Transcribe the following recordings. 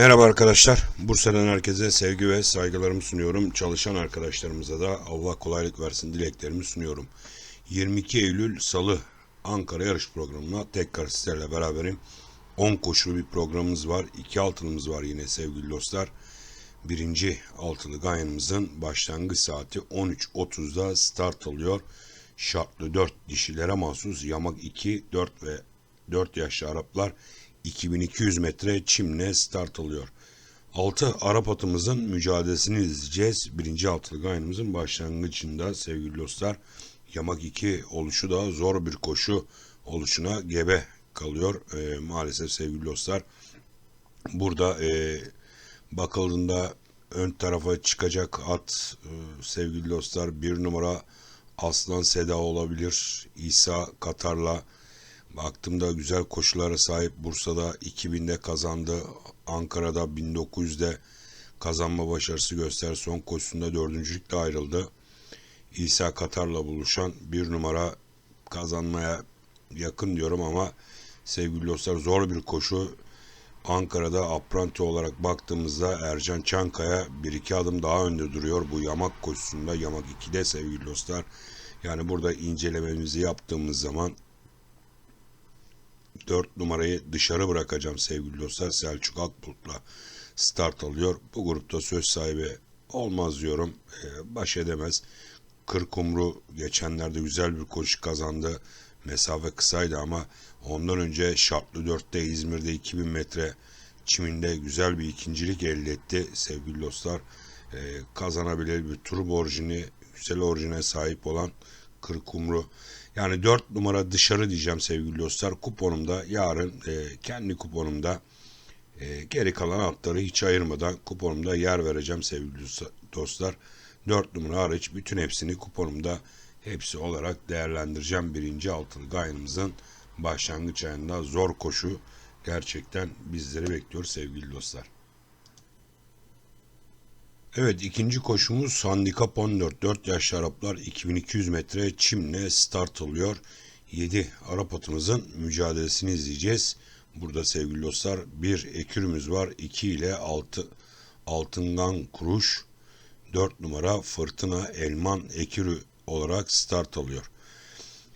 Merhaba arkadaşlar. Bursa'dan herkese sevgi ve saygılarımı sunuyorum. Çalışan arkadaşlarımıza da Allah kolaylık versin dileklerimi sunuyorum. 22 Eylül Salı Ankara yarış programına tekrar sizlerle beraberim. 10 koşulu bir programımız var. 2 altınımız var yine sevgili dostlar. Birinci altılı gayanımızın başlangıç saati 13.30'da start alıyor. Şartlı 4 dişilere mahsus yamak 2, 4 ve 4 yaşlı Araplar 2200 metre çimle start alıyor. 6 Arap atımızın mücadelesini izleyeceğiz. Birinci altılı gayanımızın başlangıcında sevgili dostlar. Yamak 2 oluşu da zor bir koşu oluşuna gebe kalıyor. Ee, maalesef sevgili dostlar. Burada e, bakıldığında ön tarafa çıkacak at e, sevgili dostlar bir numara Aslan Seda olabilir. İsa Katar'la baktığımda güzel koşulara sahip Bursa'da 2000'de kazandı. Ankara'da 1900'de kazanma başarısı göster. Son koşusunda dördüncülükle ayrıldı. İsa Katar'la buluşan bir numara kazanmaya yakın diyorum ama sevgili dostlar zor bir koşu. Ankara'da apranti olarak baktığımızda Ercan Çankaya bir iki adım daha önde duruyor bu yamak koşusunda. Yamak 2'de sevgili dostlar. Yani burada incelememizi yaptığımız zaman 4 numarayı dışarı bırakacağım sevgili dostlar. Selçuk Akbulut'la start alıyor. Bu grupta söz sahibi olmaz diyorum. Ee, baş edemez. Kırkumru geçenlerde güzel bir koşu kazandı. Mesafe kısaydı ama ondan önce şartlı 4'te İzmir'de 2000 metre çiminde güzel bir ikincilik elde etti sevgili dostlar. Ee, kazanabilir bir turbo orijini, güzel orijine sahip olan Kırkumru. Yani 4 numara dışarı diyeceğim sevgili dostlar. Kuponumda yarın e, kendi kuponumda e, geri kalan atları hiç ayırmadan kuponumda yer vereceğim sevgili dostlar. 4 numara hariç bütün hepsini kuponumda hepsi olarak değerlendireceğim. Birinci altılı gayenimizin başlangıç ayında zor koşu gerçekten bizleri bekliyor sevgili dostlar. Evet ikinci koşumuz handikap 14. 4 yaşlı Araplar 2200 metre çimle start alıyor. 7 Arap atımızın mücadelesini izleyeceğiz. Burada sevgili dostlar bir ekürümüz var. 2 ile 6 altından kuruş 4 numara fırtına elman ekürü olarak start alıyor.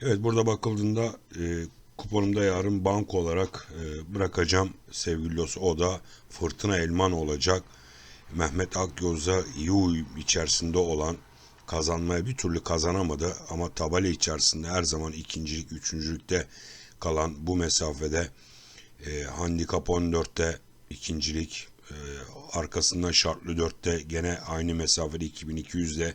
Evet burada bakıldığında e, kuponumda yarın banko olarak e, bırakacağım sevgili dostlar. O da fırtına elman olacak. Mehmet Akyoz'a iyi uyum içerisinde olan kazanmaya bir türlü kazanamadı ama tabela içerisinde her zaman ikincilik, üçüncülükte kalan bu mesafede e, handikap 14'te ikincilik, e, arkasından şartlı 4'te gene aynı mesafede 2200'de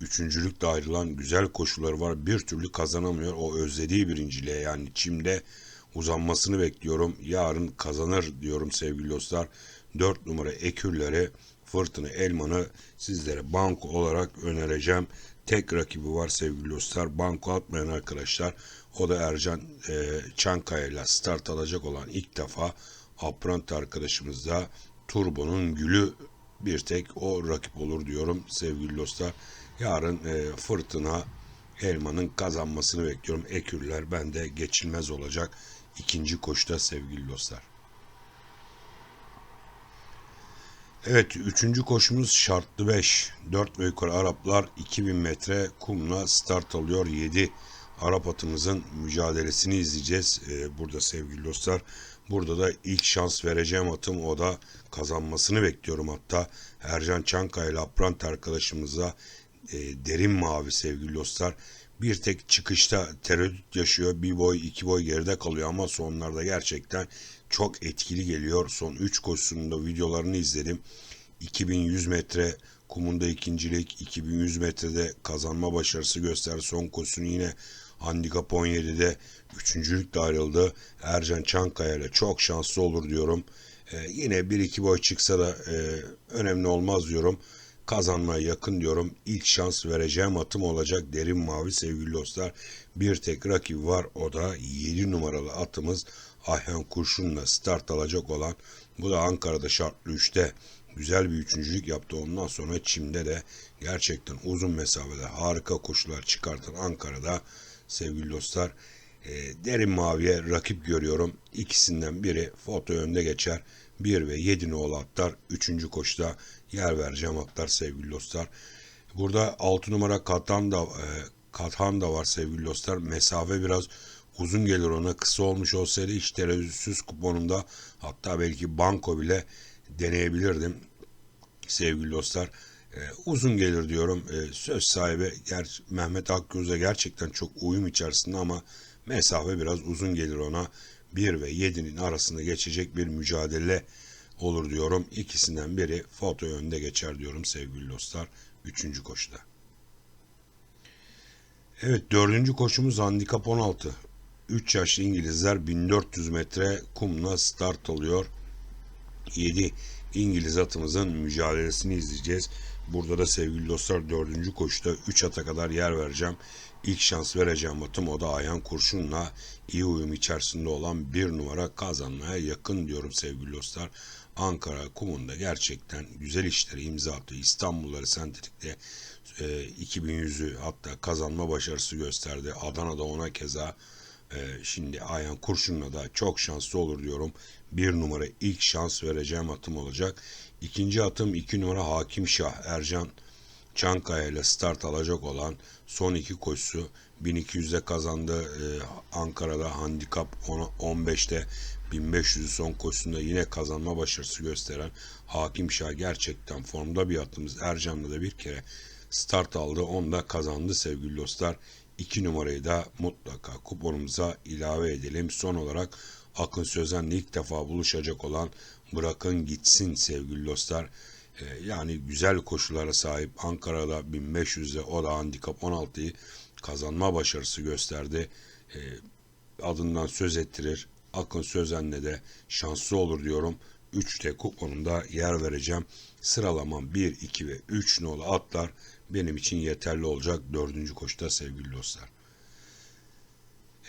üçüncülükle ayrılan güzel koşuları var. Bir türlü kazanamıyor. O özlediği birinciliğe yani çimde uzanmasını bekliyorum. Yarın kazanır diyorum sevgili dostlar. 4 numara ekürleri Fırtına Elman'ı sizlere banko olarak önereceğim. Tek rakibi var sevgili dostlar. Banko atmayan arkadaşlar. O da Ercan e, Çankaya ile start alacak olan ilk defa Aprant arkadaşımız da Turbo'nun gülü bir tek o rakip olur diyorum sevgili dostlar. Yarın e, Fırtına Elman'ın kazanmasını bekliyorum. Ekürler bende geçilmez olacak. ikinci koşuda sevgili dostlar. Evet, üçüncü koşumuz şartlı 5. 4 ve yukarı Araplar 2000 metre kumla start alıyor. 7 Arap atımızın mücadelesini izleyeceğiz. Ee, burada sevgili dostlar. Burada da ilk şans vereceğim atım o da kazanmasını bekliyorum hatta. Ercan Çankaya Aprant arkadaşımızla e, derin mavi sevgili dostlar. Bir tek çıkışta tereddüt yaşıyor. Bir boy iki boy geride kalıyor ama sonlarda gerçekten çok etkili geliyor. Son 3 koşusunda videolarını izledim. 2100 metre kumunda ikincilik, 2100 metrede kazanma başarısı gösterdi. Son koşusunu yine handikap 17'de üçüncülükle ayrıldı. Ercan Çankaya ile çok şanslı olur diyorum. Ee, yine bir iki boy çıksa da e, önemli olmaz diyorum. Kazanmaya yakın diyorum. İlk şans vereceğim atım olacak derin mavi sevgili dostlar. Bir tek rakibi var o da 7 numaralı atımız Ayhan Kurşun'la start alacak olan bu da Ankara'da şartlı 3'te güzel bir üçüncülük yaptı. Ondan sonra Çim'de de gerçekten uzun mesafede harika koşular çıkartan Ankara'da sevgili dostlar E, derin maviye rakip görüyorum. İkisinden biri foto önde geçer. 1 ve 7 nolu atlar. 3. koşuda yer vereceğim atlar sevgili dostlar. Burada 6 numara Katan da e, Kathan da var sevgili dostlar. Mesafe biraz uzun gelir ona. Kısa olmuş olsaydı hiç tereddütsüz kuponumda hatta belki banko bile deneyebilirdim sevgili dostlar. E, uzun gelir diyorum. E, söz sahibi ger Mehmet Akgöz'e gerçekten çok uyum içerisinde ama mesafe biraz uzun gelir ona. 1 ve 7'nin arasında geçecek bir mücadele olur diyorum. İkisinden biri foto önde geçer diyorum sevgili dostlar. Üçüncü koşuda. Evet dördüncü koşumuz handikap 16. 3 yaşlı İngilizler 1400 metre kumla start alıyor. 7 İngiliz atımızın mücadelesini izleyeceğiz. Burada da sevgili dostlar dördüncü koşuda 3 ata kadar yer vereceğim. İlk şans vereceğim atım o da Ayhan Kurşun'la iyi uyum içerisinde olan bir numara kazanmaya yakın diyorum sevgili dostlar. Ankara kumunda gerçekten güzel işleri imza attı. İstanbulları sentetikte e, 2100'ü hatta kazanma başarısı gösterdi. Adana'da ona keza e, şimdi Ayhan Kurşun'la da çok şanslı olur diyorum. Bir numara ilk şans vereceğim atım olacak. İkinci atım iki numara Hakim Şah Ercan Çankaya ile start alacak olan son iki koşusu 1200'de kazandı. Ee, Ankara'da handikap 15'te 1500 son koşusunda yine kazanma başarısı gösteren Hakim Şah gerçekten formda bir atımız. Ercan'da da bir kere start aldı. Onda kazandı sevgili dostlar. 2 numarayı da mutlaka kuponumuza ilave edelim. Son olarak Akın Sözen'le ilk defa buluşacak olan Bırakın Gitsin sevgili dostlar. Ee, yani güzel koşullara sahip Ankara'da 1500'de o da handikap 16'yı kazanma başarısı gösterdi. Ee, adından söz ettirir. Akın Sözen'le de şanslı olur diyorum. 3'te kuponumda yer vereceğim. Sıralamam 1, 2 ve 3 nolu atlar benim için yeterli olacak 4. koşuda sevgili dostlar.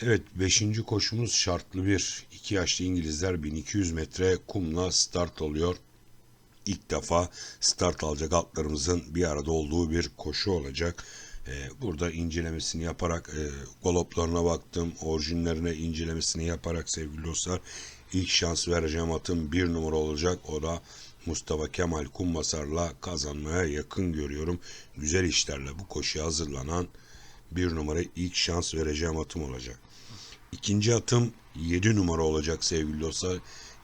Evet 5. koşumuz şartlı bir 2 yaşlı İngilizler 1200 metre kumla start alıyor. İlk defa start alacak atlarımızın bir arada olduğu bir koşu olacak. Ee, burada incelemesini yaparak e, goloplarına baktım. Orijinlerine incelemesini yaparak sevgili dostlar ilk şans vereceğim atım bir numara olacak. O da Mustafa Kemal Kumbasar'la kazanmaya yakın görüyorum. Güzel işlerle bu koşuya hazırlanan bir numara ilk şans vereceğim atım olacak. İkinci atım 7 numara olacak sevgili dostlar.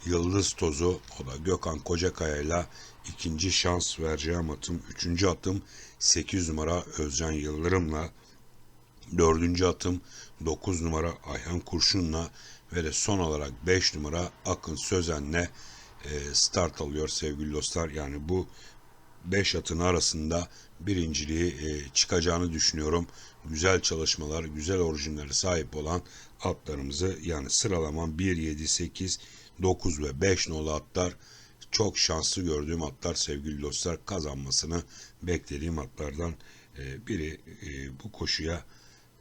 Yıldız Tozu o da Gökhan Kocakaya ile ikinci şans vereceğim atım. Üçüncü atım 8 numara Özcan Yıldırım'la. Dördüncü atım 9 numara Ayhan Kurşun'la ve de son olarak 5 numara Akın Sözen'le e, start alıyor sevgili dostlar. Yani bu 5 atın arasında birinciliği e, çıkacağını düşünüyorum. Güzel çalışmalar, güzel orijinleri sahip olan atlarımızı yani sıralamam 1, 7, 8, 9 ve 5 nolu atlar çok şanslı gördüğüm atlar sevgili dostlar kazanmasını beklediğim atlardan e, biri e, bu koşuya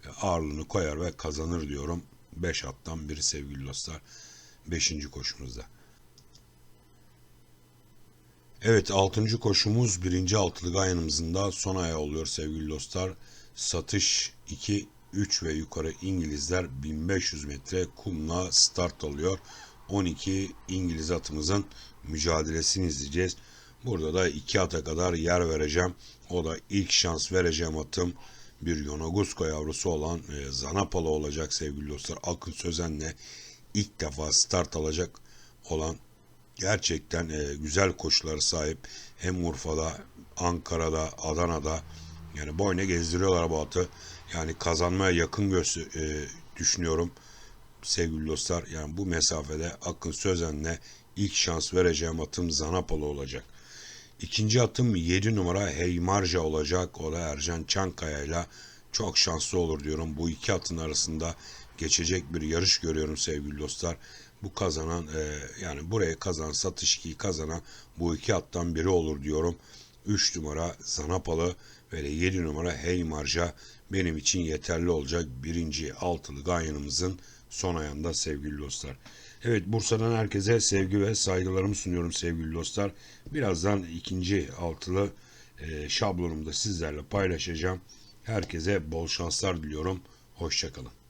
e, ağırlığını koyar ve kazanır diyorum. 5 attan biri sevgili dostlar 5. koşumuzda. Evet 6. koşumuz 1. altılı gayanımızın da son ayağı oluyor sevgili dostlar. Satış 2, 3 ve yukarı İngilizler 1500 metre kumla start alıyor. 12 İngiliz atımızın mücadelesini izleyeceğiz. Burada da iki ata kadar yer vereceğim. O da ilk şans vereceğim atım bir Yonagusko yavrusu olan e, Zanapalı olacak sevgili dostlar. Akın Sözen'le ilk defa start alacak olan gerçekten e, güzel koşuları sahip. Hem Urfa'da, Ankara'da, Adana'da yani boyuna gezdiriyorlar bu atı. Yani kazanmaya yakın göster e, düşünüyorum sevgili dostlar. Yani bu mesafede Akın Sözen'le ilk şans vereceğim atım Zanapalı olacak. İkinci atım 7 numara Heymarja olacak. O da Ercan Çankaya ile çok şanslı olur diyorum. Bu iki atın arasında geçecek bir yarış görüyorum sevgili dostlar. Bu kazanan e, yani buraya kazan satış ki kazanan bu iki attan biri olur diyorum. 3 numara Zanapalı ve 7 numara Heymarja benim için yeterli olacak birinci altılı ganyanımızın son ayında sevgili dostlar. Evet Bursa'dan herkese sevgi ve saygılarımı sunuyorum sevgili dostlar. Birazdan ikinci altılı e, şablonumu da sizlerle paylaşacağım. Herkese bol şanslar diliyorum. Hoşçakalın.